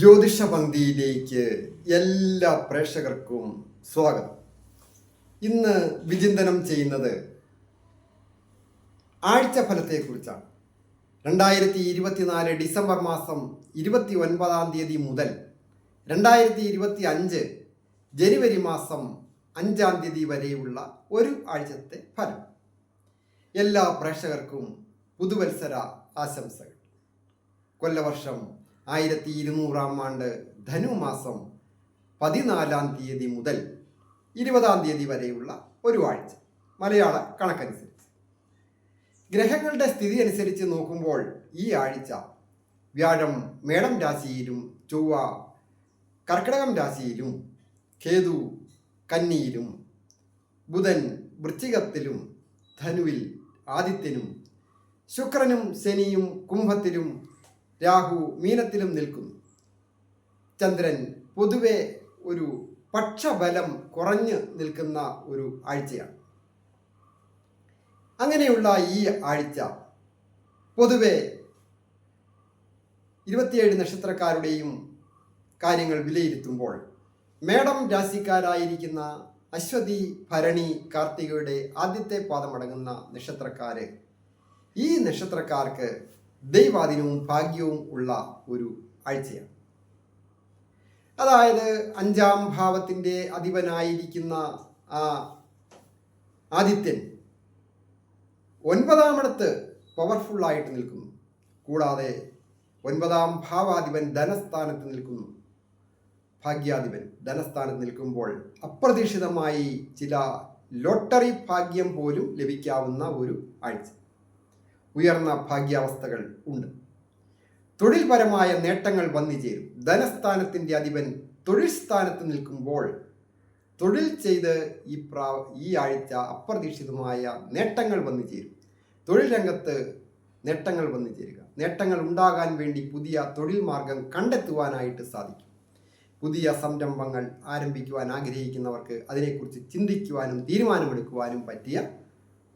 ജ്യോതിഷ പന്തിയിലേക്ക് എല്ലാ പ്രേക്ഷകർക്കും സ്വാഗതം. ഇന്ന് വിചിന്തനം ചെയ്യുന്നത് ആഴ്ചഫലത്തെക്കുറിച്ചാണ്. രണ്ടായിരത്തി ഇരുപത്തിനാല് ഡിസംബർ മാസം ഇരുപത്തി ഒൻപതാം തീയതി മുതൽ രണ്ടായിരത്തി ഇരുപത്തി അഞ്ച് ജനുവരി മാസം അഞ്ചാം തീയതി വരെയുള്ള ഒരു ആഴ്ചത്തെ ഫലം. എല്ലാ പ്രേക്ഷകർക്കും പുതുവത്സര ആശംസകൾ. കൊല്ലവർഷം ആയിരത്തി ഇരുന്നൂറാം ആണ്ട് ധനുമാസം പതിനാലാം തീയതി മുതൽ ഇരുപതാം തീയതി വരെയുള്ള ഒരു ആഴ്ച. മലയാള കണക്കനുസരിച്ച്. ഗ്രഹങ്ങളുടെ സ്ഥിതി അനുസരിച്ച് നോക്കുമ്പോൾ ഈ ആഴ്ച വ്യാഴം മേടം രാശിയിലും ചൊവ്വ കർക്കിടകം രാശിയിലും കേതു കന്നിയിലും ബുധൻ വൃശ്ചികത്തിലും ധനുവിൽ ആദിത്യനും ശുക്രനും ശനിയും കുംഭത്തിലും രാഹു മീനത്തിലും നിൽക്കുന്നു. ചന്ദ്രൻ പൊതുവെ ഒരു പക്ഷബലം കുറഞ്ഞു നിൽക്കുന്ന ഒരു ആഴ്ചയാണ്. അങ്ങനെയുള്ള ഈ ആഴ്ച പൊതുവെ ഇരുപത്തിയേഴ് നക്ഷത്രക്കാരുടെയും കാര്യങ്ങൾ വിലയിരുത്തുമ്പോൾ മേടം രാശിക്കാരായിരിക്കുന്ന അശ്വതി ഭരണി കാർത്തികയുടെ ആദ്യത്തെ പാദമടങ്ങുന്ന നക്ഷത്രക്കാർ ഈ നക്ഷത്രക്കാർക്ക് ദൈവാധീനവും ഭാഗ്യവും ഉള്ള ഒരു ആഴ്ചയാണ്. അതായത് അഞ്ചാം ഭാവത്തിന്റെ അധിപനായിരിക്കുന്ന ആ ആദിത്യൻ ഒൻപതാമിടത്ത് പവർഫുള്ളായിട്ട് നിൽക്കുന്നു. കൂടാതെ ഒൻപതാം ഭാവാധിപൻ ധനസ്ഥാനത്ത് നിൽക്കുന്നു. ഭാഗ്യാധിപൻ ധനസ്ഥാനത്ത് നിൽക്കുമ്പോൾ അപ്രതീക്ഷിതമായി ചില ലോട്ടറി ഭാഗ്യം പോലും ലഭിക്കാവുന്ന ഒരു ആഴ്ച. ഉയർന്ന ഭാഗ്യാവസ്ഥകൾ ഉണ്ട്. തൊഴിൽപരമായ നേട്ടങ്ങൾ വന്നു ചേരും. ധനസ്ഥാനത്തിന്റെ അധിപൻ തൊഴിൽ സ്ഥാനത്ത് നിൽക്കുമ്പോൾ തൊഴിൽ ചെയ്ത് ഈ പ്രാ ഈ ആഴ്ച അപ്രതീക്ഷിതമായ നേട്ടങ്ങൾ വന്നു ചേരും. തൊഴിൽ രംഗത്ത് നേട്ടങ്ങൾ വന്നു ചേരുക. നേട്ടങ്ങൾ ഉണ്ടാകാൻ വേണ്ടി പുതിയ തൊഴിൽ മാർഗം കണ്ടെത്തുവാനായിട്ട് സാധിക്കും. പുതിയ സംരംഭങ്ങൾ ആരംഭിക്കുവാൻ ആഗ്രഹിക്കുന്നവർക്ക് അതിനെക്കുറിച്ച് ചിന്തിക്കുവാനും തീരുമാനമെടുക്കുവാനും പറ്റിയ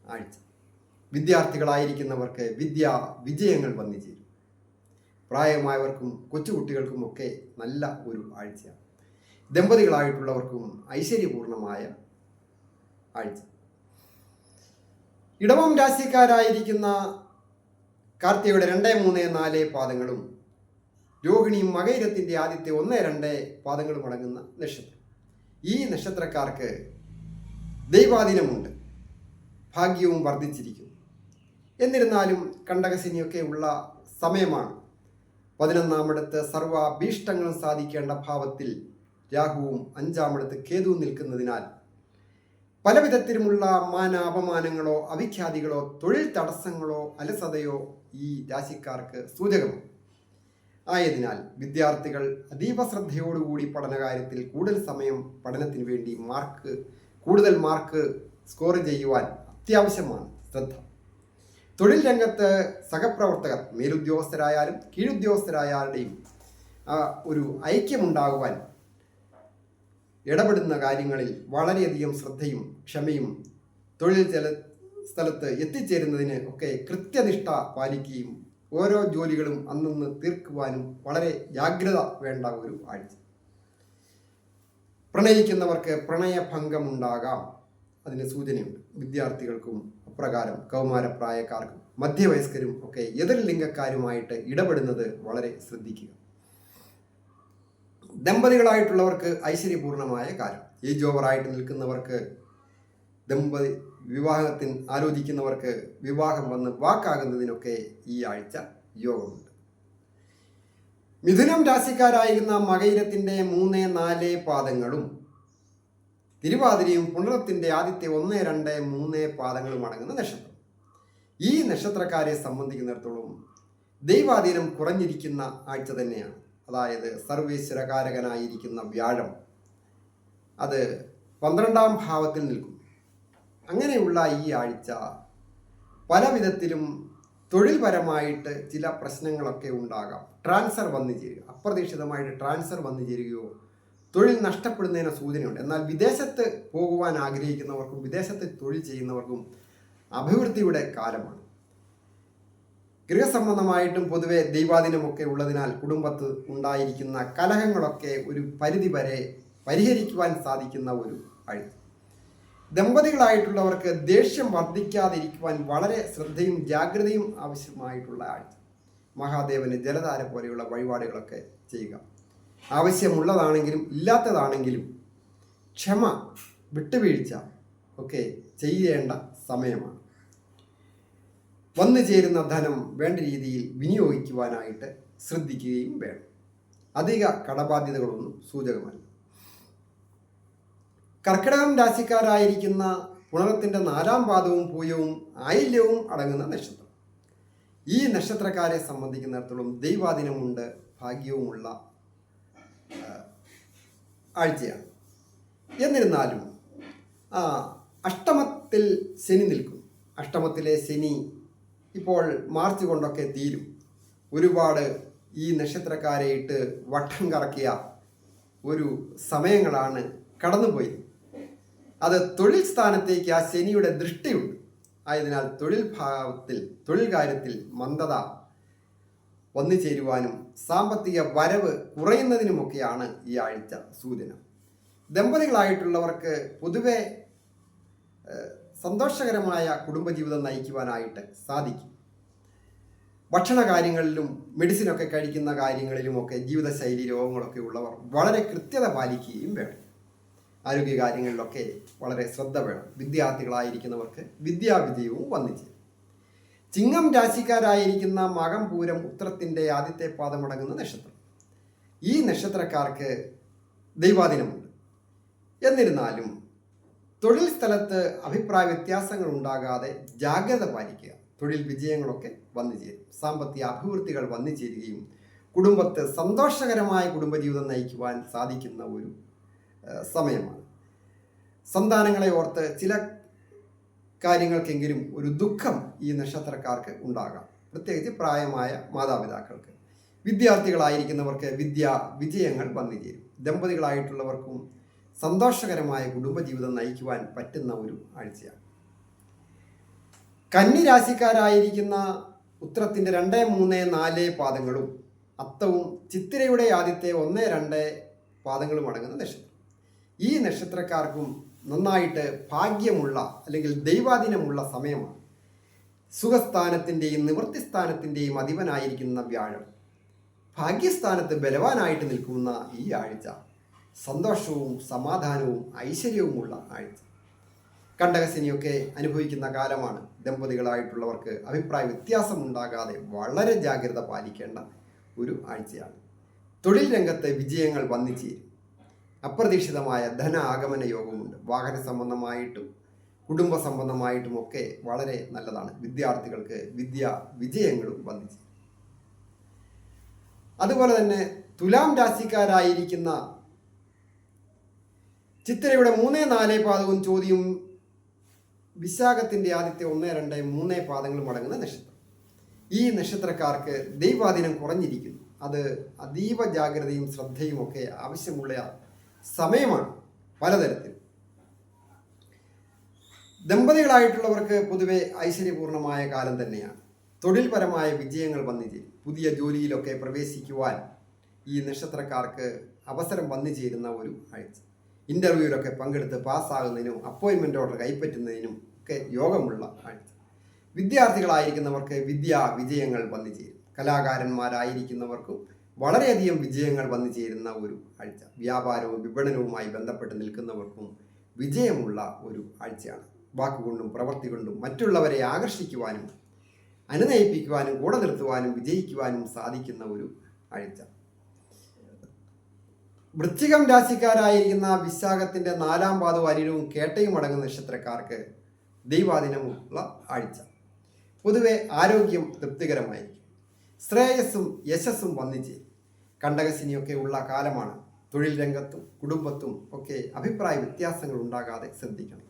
ആഴ്ച. വിദ്യാർത്ഥികളായിരിക്കുന്നവർക്ക് വിദ്യാ വിജയങ്ങൾ വന്നു ചേരും പ്രായമായവർക്കും കൊച്ചുകുട്ടികൾക്കും ഒക്കെ നല്ല ഒരു ആഴ്ചയാണ്. ദമ്പതികളായിട്ടുള്ളവർക്കും ഐശ്വര്യപൂർണമായ ആഴ്ച. ഇടവം രാശിക്കാരായിരിക്കുന്ന കാർത്തികയുടെ രണ്ട് മൂന്ന് നാല് പാദങ്ങളും രോഹിണിയും മകയിരത്തിന്റെ ആദ്യത്തെ ഒന്ന് രണ്ട് പാദങ്ങളും അടങ്ങുന്ന നക്ഷത്രം. ഈ നക്ഷത്രക്കാർക്ക് ദൈവാധീനമുണ്ട്. ഭാഗ്യവും വർദ്ധിച്ചിരിക്കും എന്നിരുന്നാലും കണ്ടകശനിയൊക്കെ ഉള്ള സമയമാണ്. പതിനൊന്നാമിടത്ത് സർവ അഭീഷ്ടങ്ങളും സാധിക്കേണ്ട ഭാവത്തിൽ രാഹുവും അഞ്ചാമിടത്ത് കേതുവും നിൽക്കുന്നതിനാൽ പല വിധത്തിലുമുള്ള മാന അപമാനങ്ങളോ അവിഖ്യാതികളോ തൊഴിൽ തടസ്സങ്ങളോ അലസതയോ ഈ രാശിക്കാർക്ക് സൂചകമാണ്. ആയതിനാൽ വിദ്യാർത്ഥികൾ അതീവ ശ്രദ്ധയോടുകൂടി പഠനകാര്യത്തിൽ കൂടുതൽ സമയം പഠനത്തിന് വേണ്ടി മാർക്ക് കൂടുതൽ മാർക്ക് സ്കോർ ചെയ്യുവാൻ അത്യാവശ്യമാണ് ശ്രദ്ധ. തൊഴിൽ രംഗത്ത് സഹപ്രവർത്തകർ മേലുദ്യോഗസ്ഥരായാലും കീഴുദ്യോഗസ്ഥരായാലുടെയും ഒരു ഐക്യമുണ്ടാകുവാൻ ഇടപെടുന്ന കാര്യങ്ങളിൽ വളരെയധികം ശ്രദ്ധയും ക്ഷമയും തൊഴിൽ ചെല സ്ഥലത്ത് എത്തിച്ചേരുന്നതിന് ഒക്കെ കൃത്യനിഷ്ഠ പാലിക്കുകയും ഓരോ ജോലികളും അന്നന്ന് തീർക്കുവാനും വളരെ ജാഗ്രത വേണ്ട ഒരു ആഴ്ച. പ്രണയിക്കുന്നവർക്ക് പ്രണയഭംഗമുണ്ടാകാം. അതിന് സൂചനയുണ്ട്. വിദ്യാർത്ഥികൾക്കും അപ്രകാരം കൗമാരപ്രായക്കാർക്കും മധ്യവയസ്കരും ഒക്കെ എതിർ ലിംഗക്കാരുമായിട്ട് ഇടപെടുന്നത് വളരെ ശ്രദ്ധിക്കുക. ദമ്പതികളായിട്ടുള്ളവർക്ക് ഐശ്വര്യപൂർണമായ കാലം ഏജ് ഓവറായിട്ട് നിൽക്കുന്നവർക്ക് ദമ്പതി വിവാഹത്തിന് ആലോചിക്കുന്നവർക്ക് വിവാഹം വന്ന് വാക്കാകുന്നതിനൊക്കെ ഈ ആഴ്ച യോഗമുണ്ട്. മിഥുനം രാശിക്കാരായിരുന്ന മകയിരത്തിന്റെ മൂന്ന് നാല് പാദങ്ങളും തിരുവാതിരയും പുണരത്തിന്റെ ആദ്യത്തെ ഒന്ന് രണ്ട് മൂന്ന് പാദങ്ങളും അടങ്ങുന്ന നക്ഷത്രം. ഈ നക്ഷത്രക്കാരെ സംബന്ധിക്കുന്നിടത്തോളം ദൈവാധീനം കുറഞ്ഞിരിക്കുന്ന ആഴ്ച തന്നെയാണ്. അതായത് സർവേശ്വരകാരകനായിരിക്കുന്ന വ്യാഴം. അത് പന്ത്രണ്ടാം ഭാവത്തിൽ നിൽക്കും. അങ്ങനെയുള്ള ഈ ആഴ്ച പല വിധത്തിലും തൊഴിൽപരമായിട്ട് ചില പ്രശ്നങ്ങളൊക്കെ ഉണ്ടാകാം. ട്രാൻസ്ഫർ വന്നു ചേരുക. അപ്രതീക്ഷിതമായിട്ട് ട്രാൻസ്ഫർ വന്നു ചേരുകയോ തൊഴിൽ നഷ്ടപ്പെടുന്നതിന് സൂചനയുണ്ട്. എന്നാൽ വിദേശത്ത് പോകുവാൻ ആഗ്രഹിക്കുന്നവർക്കും വിദേശത്ത് തൊഴിൽ ചെയ്യുന്നവർക്കും അഭിവൃദ്ധിയുടെ കാലമാണ്. ഗൃഹസംബന്ധമായിട്ടും പൊതുവെ ദൈവാധീനമൊക്കെ ഉള്ളതിനാൽ കുടുംബത്ത് ഉണ്ടായിരിക്കുന്ന കലഹങ്ങളൊക്കെ ഒരു പരിധി വരെ പരിഹരിക്കുവാൻ സാധിക്കുന്ന ഒരു ആഴ്ച ദമ്പതികളായിട്ടുള്ളവർക്ക് ദേഷ്യം വർദ്ധിക്കാതിരിക്കുവാൻ വളരെ ശ്രദ്ധയും ജാഗ്രതയും ആവശ്യമായിട്ടുള്ള ആഴ്ച. മഹാദേവന് ജലധാര പോലെയുള്ള വഴിപാടുകളൊക്കെ ചെയ്യുക. ആവശ്യമുള്ളതാണെങ്കിലും ഇല്ലാത്തതാണെങ്കിലും ക്ഷമ വിട്ടുവീഴ്ച ഒക്കെ ചെയ്യേണ്ട സമയമാണ്. വന്നു ചേരുന്ന ധനം വേണ്ട രീതിയിൽ വിനിയോഗിക്കുവാനായിട്ട് ശ്രദ്ധിക്കുകയും വേണം. അധിക കടബാധ്യതകളൊന്നും സൂചകമല്ല. കർക്കിടകം രാശിക്കാരായിരിക്കുന്ന പുണരത്തിന്റെ നാലാം പാദവും പൂയവും ആയില്യവും അടങ്ങുന്ന നക്ഷത്രം. ഈ നക്ഷത്രക്കാരെ സംബന്ധിക്കുന്നിടത്തോളം ദൈവാദിനമുണ്ട് ഭാഗ്യവുമുള്ള ആഴ്ചയാണ് എന്നിരുന്നാലും അഷ്ടമത്തിൽ ശനി നിൽക്കും. അഷ്ടമത്തിലെ ശനി ഇപ്പോൾ മാർച്ച് കൊണ്ടൊക്കെ തീരും. ഒരുപാട് ഈ നക്ഷത്രക്കാരെ ഇട്ട് വട്ടം കറക്കിയ ഒരു സമയങ്ങളാണ് കടന്നുപോയത്. അത് തൊഴിൽ സ്ഥാനത്തേക്ക് ആ ശനിയുടെ ദൃഷ്ടിയുണ്ട്. ആയതിനാൽ തൊഴിൽ ഭാവത്തിൽ തൊഴിൽ കാര്യത്തിൽ മന്ദത വന്നു ചേരുവാനും സാമ്പത്തിക വരവ് കുറയുന്നതിനുമൊക്കെയാണ് ഈ ആഴ്ച സൂചന. ദമ്പതികളായിട്ടുള്ളവർക്ക് പൊതുവെ സന്തോഷകരമായ കുടുംബജീവിതം നയിക്കുവാനായിട്ട് സാധിക്കും. ഭക്ഷണ കാര്യങ്ങളിലും മെഡിസിനൊക്കെ കഴിക്കുന്ന കാര്യങ്ങളിലുമൊക്കെ ജീവിതശൈലി രോഗങ്ങളൊക്കെ ഉള്ളവർ വളരെ കൃത്യത പാലിക്കുകയും വേണം. ആരോഗ്യ കാര്യങ്ങളിലൊക്കെ വളരെ ശ്രദ്ധ വേണം. വിദ്യാർത്ഥികളായിരിക്കുന്നവർക്ക് വിദ്യാവിജയവും വന്നിച്ചു ചിങ്ങം രാശിക്കാരായിരിക്കുന്ന മകം പൂരം ഉത്രത്തിന്റെ ആദ്യത്തെ പാദമടങ്ങുന്ന നക്ഷത്രം. ഈ നക്ഷത്രക്കാർക്ക് ദൈവാദിനമുണ്ട് എന്നിരുന്നാലും തൊഴിൽ സ്ഥലത്ത് അഭിപ്രായ വ്യത്യാസങ്ങൾ ഉണ്ടാകാതെ ജാഗ്രത പാലിക്കുക തൊഴിൽ വിജയങ്ങളൊക്കെ വന്നു ചേരും. സാമ്പത്തിക അഭിവൃദ്ധികൾ വന്നു ചേരുകയും കുടുംബത്ത് സന്തോഷകരമായ കുടുംബജീവിതം നയിക്കുവാൻ സാധിക്കുന്ന ഒരു സമയമാണ്. സന്താനങ്ങളെ ഓർത്ത് ചില കാര്യങ്ങൾക്കെങ്കിലും ഒരു ദുഃഖം ഈ നക്ഷത്രക്കാർക്ക് ഉണ്ടാകാം. പ്രത്യേകിച്ച് പ്രായമായ മാതാപിതാക്കൾക്ക്. വിദ്യാർത്ഥികളായിരിക്കുന്നവർക്ക് വിദ്യ വിജയങ്ങൾ വന്നു ചേരും ദമ്പതികളായിട്ടുള്ളവർക്കും സന്തോഷകരമായ കുടുംബജീവിതം നയിക്കുവാൻ പറ്റുന്ന ഒരു ആഴ്ചയാണ്. കന്നി രാശിക്കാരായിരിക്കുന്ന ഉത്രത്തിന്റെ രണ്ട് മൂന്ന് നാല് പാദങ്ങളും അത്തവും ചിത്തിരയുടെ ആദ്യത്തെ ഒന്ന് രണ്ട് പാദങ്ങളും അടങ്ങുന്ന നക്ഷത്രം. ഈ നക്ഷത്രക്കാർക്കും നന്നായിട്ട് ഭാഗ്യമുള്ള അല്ലെങ്കിൽ ദൈവാധീനമുള്ള സമയമാണ്. സുഖസ്ഥാനത്തിന്റെയും നിവൃത്തിസ്ഥാനത്തിന്റെയും അധിപനായിരിക്കുന്ന വ്യാഴം. ഭാഗ്യസ്ഥാനത്ത് ബലവാനായിട്ട് നിൽക്കുന്ന ഈ ആഴ്ച സന്തോഷവും സമാധാനവും ഐശ്വര്യവുമുള്ള ആഴ്ച. കണ്ടകശനിയൊക്കെ അനുഭവിക്കുന്ന കാലമാണ്. ദമ്പതികളായിട്ടുള്ളവർക്ക് അഭിപ്രായ വ്യത്യാസം ഉണ്ടാകാതെ വളരെ ജാഗ്രത പാലിക്കേണ്ട ഒരു ആഴ്ചയാണ്. തൊഴിൽ രംഗത്തെ വിജയങ്ങൾ വന്നിച്ചേരും അപ്രതീക്ഷിതമായ ധന ആഗമന യോഗമുണ്ട്. വാഹന സംബന്ധമായിട്ടും കുടുംബ സംബന്ധമായിട്ടും ഒക്കെ വളരെ നല്ലതാണ്. വിദ്യാർത്ഥികൾക്ക് വിദ്യ വിജയങ്ങളും വന്നിച്ചേരും അതുപോലെ തന്നെ തുലാം രാശിക്കാരായിരിക്കുന്ന ചിത്രയുടെ മൂന്ന് നാല് പാദവും ചോദ്യവും വിശാഖത്തിന്റെ ആദ്യത്തെ ഒന്ന് രണ്ട് മൂന്ന് പാദങ്ങളും അടങ്ങുന്ന നക്ഷത്രം. ഈ നക്ഷത്രക്കാർക്ക് ദൈവാധീനം കുറഞ്ഞിരിക്കുന്നു. അത് അതീവ ജാഗ്രതയും ശ്രദ്ധയും ഒക്കെ ആവശ്യമുള്ള സമയമാണ് പലതരത്തിൽ. ദമ്പതികളായിട്ടുള്ളവർക്ക് പൊതുവെ ഐശ്വര്യപൂർണമായ കാലം തന്നെയാണ്. തൊഴിൽപരമായ വിജയങ്ങൾ വന്നിരിക്കും പുതിയ ജോലിയിലൊക്കെ പ്രവേശിക്കുവാൻ ഈ നക്ഷത്രക്കാർക്ക് അവസരം വന്നു ചേരുന്ന ഒരു ആഴ്ച. ഇന്റർവ്യൂവിലൊക്കെ പങ്കെടുത്ത് പാസ്സാകുന്നതിനും അപ്പോയിൻമെന്റ് ഓർഡർ കൈപ്പറ്റുന്നതിനും ഒക്കെ യോഗമുള്ള ആഴ്ച. വിദ്യാർത്ഥികളായിരിക്കുന്നവർക്ക് വിദ്യാ വിജയങ്ങൾ വന്നു ചേരും കലാകാരന്മാരായിരിക്കുന്നവർക്കും വളരെയധികം വിജയങ്ങൾ വന്നു ചേരുന്ന ഒരു ആഴ്ച. വ്യാപാരവും വിപണനവുമായി ബന്ധപ്പെട്ട് നിൽക്കുന്നവർക്കും വിജയമുള്ള ഒരു ആഴ്ചയാണ്. വാക്കുകൊണ്ടും പ്രവൃത്തി കൊണ്ടും മറ്റുള്ളവരെ ആകർഷിക്കുവാനും അനുനയിപ്പിക്കുവാനും കൂടെ നിർത്തുവാനും വിജയിക്കുവാനും സാധിക്കുന്ന ഒരു ആഴ്ച. വൃശ്ചികം രാശിക്കാരായിരിക്കുന്ന വിശാഖത്തിന്റെ നാലാം പാദവും അനിലവും കേട്ടയും അടങ്ങുന്ന നക്ഷത്രക്കാർക്ക് ദൈവാദിനമുള്ള ആഴ്ച. പൊതുവെ ആരോഗ്യം തൃപ്തികരമായിരിക്കും. ശ്രേയസ്സും യശസ്സും വന്നിച്ചേരും കണ്ടകശിനിയൊക്കെ ഉള്ള കാലമാണ്. തൊഴിൽ രംഗത്തും കുടുംബത്തും ഒക്കെ അഭിപ്രായ വ്യത്യാസങ്ങൾ ഉണ്ടാകാതെ ശ്രദ്ധിക്കണം.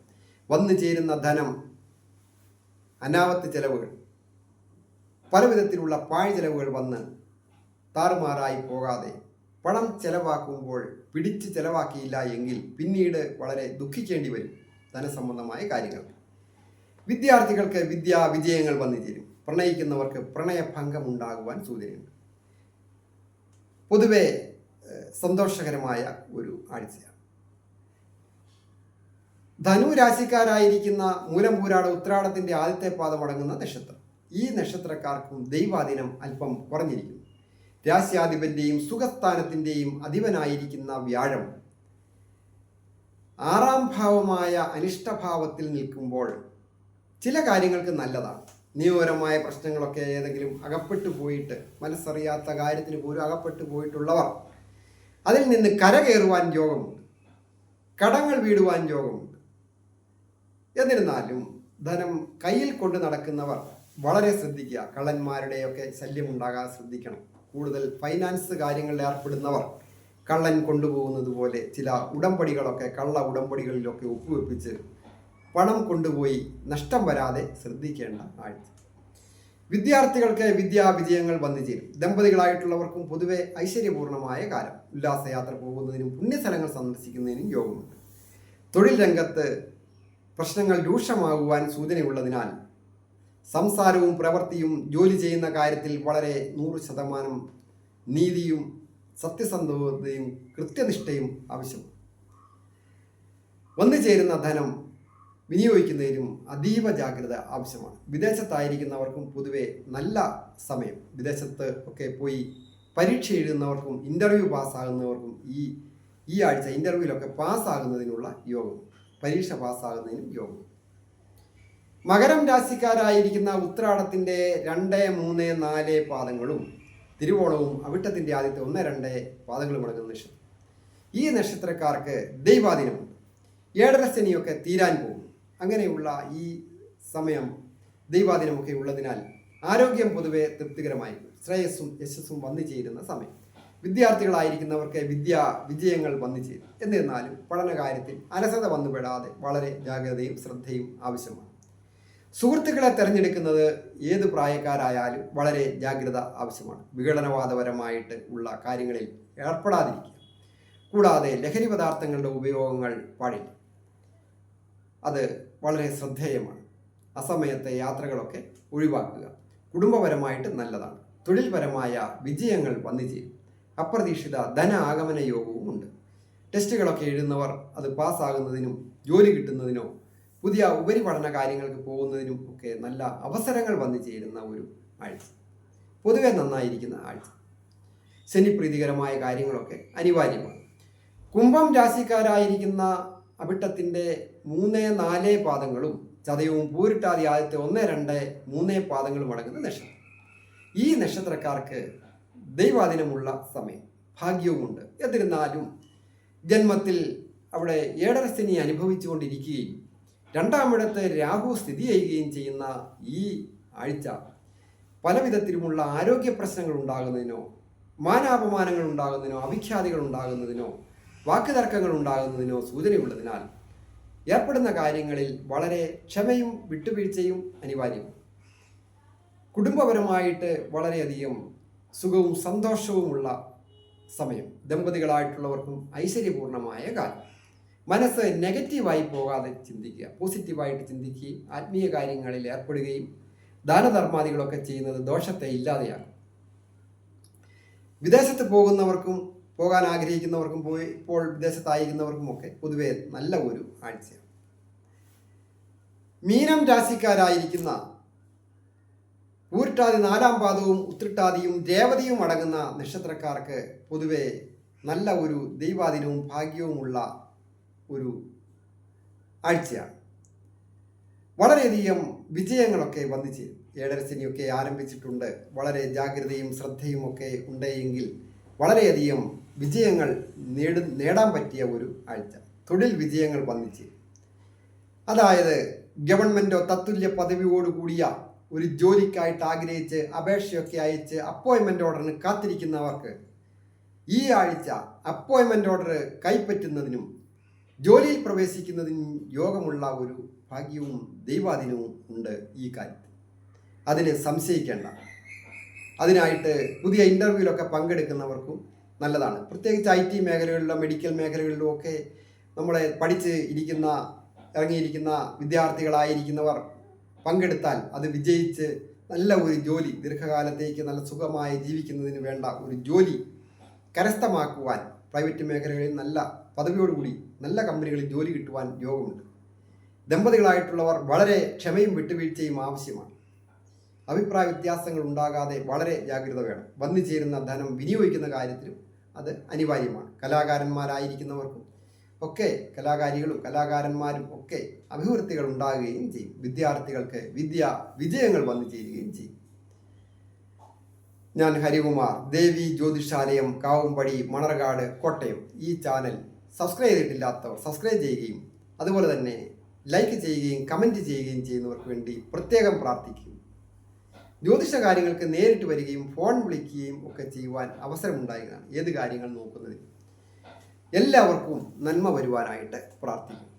വന്നു ചേരുന്ന ധനം അനാവത്ത് ചെലവുകൾ പലവിധത്തിലുള്ള പാഴ് ചെലവുകൾ വന്ന് താറുമാറായി പോകാതെ പണം ചെലവാക്കുമ്പോൾ പിടിച്ച് ചെലവാക്കിയില്ല എങ്കിൽ പിന്നീട് വളരെ ദുഃഖിക്കേണ്ടി വരും ധനസംബന്ധമായ കാര്യങ്ങൾ. വിദ്യാർത്ഥികൾക്ക് വിദ്യാ വിജയങ്ങൾ വന്നു ചേരും. പ്രണയിക്കുന്നവർക്ക് പ്രണയഭംഗം ഉണ്ടാകുവാൻ സൂചനയുണ്ട്. പൊതുവെ സന്തോഷകരമായ ഒരു ആഴ്ചയാണ്. ധനു രാശിക്കാരായിരിക്കുന്ന മൂലം പൂരാട ഉത്രാടത്തിന്റെ ആദ്യത്തെ പാദം നക്ഷത്രം. ഈ നക്ഷത്രക്കാർക്കും ദൈവാധീനം അല്പം കുറഞ്ഞിരിക്കുന്നു. രാശ്യാധിപന്റെയും സുഖസ്ഥാനത്തിന്റെയും അധിപനായിരിക്കുന്ന വ്യാഴം ആറാം ഭാവമായ അനിഷ്ടഭാവത്തിൽ നിൽക്കുമ്പോൾ ചില കാര്യങ്ങൾക്ക് നല്ലതാണ്. നിയമപരമായ പ്രശ്നങ്ങളൊക്കെ ഏതെങ്കിലും അകപ്പെട്ടു പോയിട്ട് മനസ്സറിയാത്ത കാര്യത്തിന് പോലും അകപ്പെട്ടു പോയിട്ടുള്ളവർ അതിൽ നിന്ന് കരകയറുവാൻ യോഗമുണ്ട് കടങ്ങൾ വീടുവാൻ യോഗമുണ്ട് എന്നിരുന്നാലും ധനം കയ്യിൽ കൊണ്ട് നടക്കുന്നവർ വളരെ ശ്രദ്ധിക്കുക. കള്ളന്മാരുടെയൊക്കെ ശല്യമുണ്ടാകാതെ ശ്രദ്ധിക്കണം. കൂടുതൽ ഫൈനാൻസ് കാര്യങ്ങളിൽ ഏർപ്പെടുന്നവർ കള്ളൻ കൊണ്ടുപോകുന്നത് പോലെ ചില ഉടമ്പടികളൊക്കെ കള്ള ഉടമ്പടികളിലൊക്കെ ഒപ്പുവെപ്പിച്ച് പണം കൊണ്ടുപോയി നഷ്ടം വരാതെ ശ്രദ്ധിക്കേണ്ട ആഴ്ച. വിദ്യാർത്ഥികൾക്ക് വിദ്യാ വിജയങ്ങൾ വന്നു ചേരും. ദമ്പതികളായിട്ടുള്ളവർക്കും പൊതുവെ ഐശ്വര്യപൂർണമായ കാലം. ഉല്ലാസയാത്ര പോകുന്നതിനും പുണ്യസ്ഥലങ്ങൾ സന്ദർശിക്കുന്നതിനും യോഗമുണ്ട്. തൊഴിൽ രംഗത്ത് പ്രശ്നങ്ങൾ രൂക്ഷമാകുവാൻ സൂചനയുള്ളതിനാൽ സംസാരവും പ്രവൃത്തിയും ജോലി ചെയ്യുന്ന കാര്യത്തിൽ വളരെ നൂറ് ശതമാനം നീതിയും സത്യസന്ധതയും കൃത്യനിഷ്ഠയും ആവശ്യമാണ്. വന്നു ചേരുന്ന ധനം വിനിയോഗിക്കുന്നതിനും അതീവ ജാഗ്രത ആവശ്യമാണ്. വിദേശത്തായിരിക്കുന്നവർക്കും പൊതുവെ നല്ല സമയം. വിദേശത്ത് ഒക്കെ പോയി പരീക്ഷ എഴുതുന്നവർക്കും ഇന്റർവ്യൂ പാസ്സാകുന്നവർക്കും ഈ ഈ ആഴ്ച ഇന്റർവ്യൂവിലൊക്കെ പാസ്സാകുന്നതിനുള്ള യോഗം. പരീക്ഷ പാസ്സാകുന്നതിനും യോഗം. മകരം രാശിക്കാരായിരിക്കുന്ന ഉത്രാടത്തിന്റെ രണ്ട് മൂന്ന് നാല് പാദങ്ങളും തിരുവോണവും അവിട്ടത്തിന്റെ ആദ്യത്തെ ഒന്ന് രണ്ട് പാദങ്ങളും അടങ്ങുന്ന നക്ഷത്രം. ഈ നക്ഷത്രക്കാർക്ക് ദൈവാധീനമുണ്ട്. ഏഴര ശനിയൊക്കെ തീരാൻ പോകും. അങ്ങനെയുള്ള ഈ സമയം ദൈവാദിനമൊക്കെ ഉള്ളതിനാൽ ആരോഗ്യം പൊതുവെ തൃപ്തികരമായി. ശ്രേയസ്സും യശസ്സും വന്നു ചേരുന്ന സമയം. വിദ്യാർത്ഥികളായിരിക്കുന്നവർക്ക് വിദ്യാ വിജയങ്ങൾ വന്നു ചേരും. എന്നിരുന്നാലും പഠനകാര്യത്തിൽ അലസത വന്നുപെടാതെ വളരെ ജാഗ്രതയും ശ്രദ്ധയും ആവശ്യമാണ്. സുഹൃത്തുക്കളെ തിരഞ്ഞെടുക്കുന്നത് ഏത് പ്രായക്കാരായാലും വളരെ ജാഗ്രത ആവശ്യമാണ്. വിഘടനവാദപരമായിട്ട് ഉള്ള കാര്യങ്ങളിൽ ഏർപ്പെടാതിരിക്കുക. കൂടാതെ ലഹരി പദാർത്ഥങ്ങളുടെ ഉപയോഗങ്ങൾ പാടില്ല. അത് വളരെ ശ്രദ്ധേയമാണ്. അസമയത്തെ യാത്രകളൊക്കെ ഒഴിവാക്കുക കുടുംബപരമായിട്ട് നല്ലതാണ്. തൊഴിൽപരമായ വിജയങ്ങൾ വന്നു ചേരും അപ്രതീക്ഷിത ധന ആഗമന യോഗവും ഉണ്ട് ടെസ്റ്റുകളൊക്കെ എഴുതുന്നവർ അത് പാസ്സാകുന്നതിനും ജോലി കിട്ടുന്നതിനോ പുതിയ ഉപരിപഠന കാര്യങ്ങൾക്ക് പോകുന്നതിനും ഒക്കെ നല്ല അവസരങ്ങൾ വന്നു ചേരുന്ന ഒരു ആഴ്ച. പൊതുവെ നന്നായിരിക്കുന്ന ആഴ്ച. ശനിപ്രീതികരമായ കാര്യങ്ങളൊക്കെ അനിവാര്യമാണ്. കുംഭം രാശിക്കാരായിരിക്കുന്ന അവിട്ടത്തിന്റെ മൂന്ന് നാല് പാദങ്ങളും ചതയവും പൂരിട്ടാതി ആദ്യത്തെ ഒന്ന് രണ്ട് മൂന്ന് പാദങ്ങളും അടങ്ങുന്ന നക്ഷത്രം. ഈ നക്ഷത്രക്കാർക്ക് ദൈവാധീനമുള്ള സമയം ഭാഗ്യവുമുണ്ട്. എന്നിരുന്നാലും ജന്മത്തിൽ അവിടെ ഏഴരശനി അനുഭവിച്ചുകൊണ്ടിരിക്കുകയും രണ്ടാമിടത്ത് രാഹു സ്ഥിതി ചെയ്യുകയും ചെയ്യുന്ന ഈ ആഴ്ച പല വിധത്തിലുമുള്ള ആരോഗ്യ പ്രശ്നങ്ങൾ ഉണ്ടാകുന്നതിനോ മാനാപമാനങ്ങൾ ഉണ്ടാകുന്നതിനോ അവിഖ്യാതികൾ ഉണ്ടാകുന്നതിനോ വാക്കുതർക്കങ്ങൾ ഉണ്ടാകുന്നതിനോ സൂചനയുള്ളതിനാൽ ഏർപ്പെടുന്ന കാര്യങ്ങളിൽ വളരെ ക്ഷമയും വിട്ടുവീഴ്ചയും അനിവാര്യം. കുടുംബപരമായിട്ട് വളരെയധികം സുഖവും സന്തോഷവുമുള്ള സമയം. ദമ്പതികളായിട്ടുള്ളവർക്കും ഐശ്വര്യപൂർണമായ കാലം. മനസ്സ് നെഗറ്റീവായി പോകാതെ ചിന്തിക്കുക പോസിറ്റീവായിട്ട് ചിന്തിക്കുകയും ആത്മീയ കാര്യങ്ങളിൽ ഏർപ്പെടുകയും ദാനധർമാദികളൊക്കെ ചെയ്യുന്നത് ദോഷത്തെ ഇല്ലാതെയാകും വിദേശത്ത് പോകുന്നവർക്കും പോകാൻ ആഗ്രഹിക്കുന്നവർക്കും പോയി ഇപ്പോൾ വിദേശത്തായിരിക്കുന്നവർക്കും ഒക്കെ പൊതുവെ നല്ല ഒരു ആഴ്ചയാണ്. മീനം രാശിക്കാരായിരിക്കുന്ന ഊരുട്ടാതി നാലാം പാദവും ഉത്രിട്ടാതിയും രേവതിയും അടങ്ങുന്ന നക്ഷത്രക്കാർക്ക് പൊതുവെ നല്ല ഒരു ദൈവാധീനവും ഭാഗ്യവുമുള്ള ഒരു ആഴ്ചയാണ്. വളരെയധികം വിജയങ്ങളൊക്കെ വന്നിച്ച് ചേരും ഏഴരശനിയൊക്കെ ആരംഭിച്ചിട്ടുണ്ട്. വളരെ ജാഗ്രതയും ശ്രദ്ധയും ഒക്കെ ഉണ്ടെങ്കിൽ വളരെയധികം വിജയങ്ങൾ നേട നേടാൻ പറ്റിയ ഒരു ആഴ്ച. തൊഴിൽ വിജയങ്ങൾ വന്നിച്ച്. അതായത് ഗവൺമെന്റോ തത്തുല്യ പദവിയോട് കൂടിയ ഒരു ജോലിക്കായിട്ട് ആഗ്രഹിച്ച് അപേക്ഷയൊക്കെ അയച്ച് അപ്പോയിൻമെന്റ് ഓർഡറിന് കാത്തിരിക്കുന്നവർക്ക് ഈ ആഴ്ച അപ്പോയിൻമെന്റ് ഓർഡർ കൈപ്പറ്റുന്നതിനും ജോലിയിൽ പ്രവേശിക്കുന്നതിനും യോഗമുള്ള ഒരു ഭാഗ്യവും ദൈവാധീനവും ഉണ്ട് ഈ കാര്യത്തിൽ. അതിനെ സംശയിക്കേണ്ട. അതിനായിട്ട് പുതിയ ഇന്റർവ്യൂവിലൊക്കെ പങ്കെടുക്കുന്നവർക്കും നല്ലതാണ്. പ്രത്യേകിച്ച് ഐ ടി മേഖലകളിലും മെഡിക്കൽ മേഖലകളിലും ഒക്കെ നമ്മളെ പഠിച്ച് ഇരിക്കുന്ന ഇറങ്ങിയിരിക്കുന്ന വിദ്യാർത്ഥികളായിരിക്കുന്നവർ പങ്കെടുത്താൽ അത് വിജയിച്ച് നല്ല ഒരു ജോലി ദീർഘകാലത്തേക്ക് നല്ല സുഖമായി ജീവിക്കുന്നതിന് വേണ്ട ഒരു ജോലി കരസ്ഥമാക്കുവാൻ പ്രൈവറ്റ് മേഖലകളിൽ നല്ല പദവിയോടുകൂടി നല്ല കമ്പനികളിൽ ജോലി കിട്ടുവാൻ യോഗമുണ്ട്. ദമ്പതികളായിട്ടുള്ളവർ വളരെ ക്ഷമയും വിട്ടുവീഴ്ചയും ആവശ്യമാണ്. അഭിപ്രായ വ്യത്യാസങ്ങൾ ഉണ്ടാകാതെ വളരെ ജാഗ്രത വേണം. വന്നു ചേരുന്ന ധനം വിനിയോഗിക്കുന്ന കാര്യത്തിലും അത് അനിവാര്യമാണ്. കലാകാരന്മാരായിരിക്കുന്നവർക്കും ഒക്കെ കലാകാരികളും കലാകാരന്മാരും ഒക്കെ അഭിവൃദ്ധികൾ ഉണ്ടാകുകയും ചെയ്യും. വിദ്യാർത്ഥികൾക്ക് വിദ്യ വിജയങ്ങൾ വന്നു ചേരുകയും ചെയ്യും. ഞാൻ ഹരികുമാർ ദേവി ജ്യോതിഷാലയം കാവുംപടി മണർകാട് കോട്ടയം ഈ ചാനൽ സബ്സ്ക്രൈബ് ചെയ്തിട്ടില്ലാത്തവർ സബ്സ്ക്രൈബ് ചെയ്യുകയും അതുപോലെ തന്നെ ലൈക്ക് ചെയ്യുകയും കമന്റ് ചെയ്യുകയും ചെയ്യുന്നവർക്ക് വേണ്ടി പ്രത്യേകം പ്രാർത്ഥിക്കും ജ്യോതിഷ കാര്യങ്ങൾക്ക് നേരിട്ട് വരികയും ഫോൺ വിളിക്കുകയും ഒക്കെ ചെയ്യുവാൻ അവസരമുണ്ടായതാണ്. ഏത് കാര്യങ്ങൾ നോക്കുന്നതിന് എല്ലാവർക്കും നന്മ വരുവാനായിട്ട് പ്രാർത്ഥിക്കും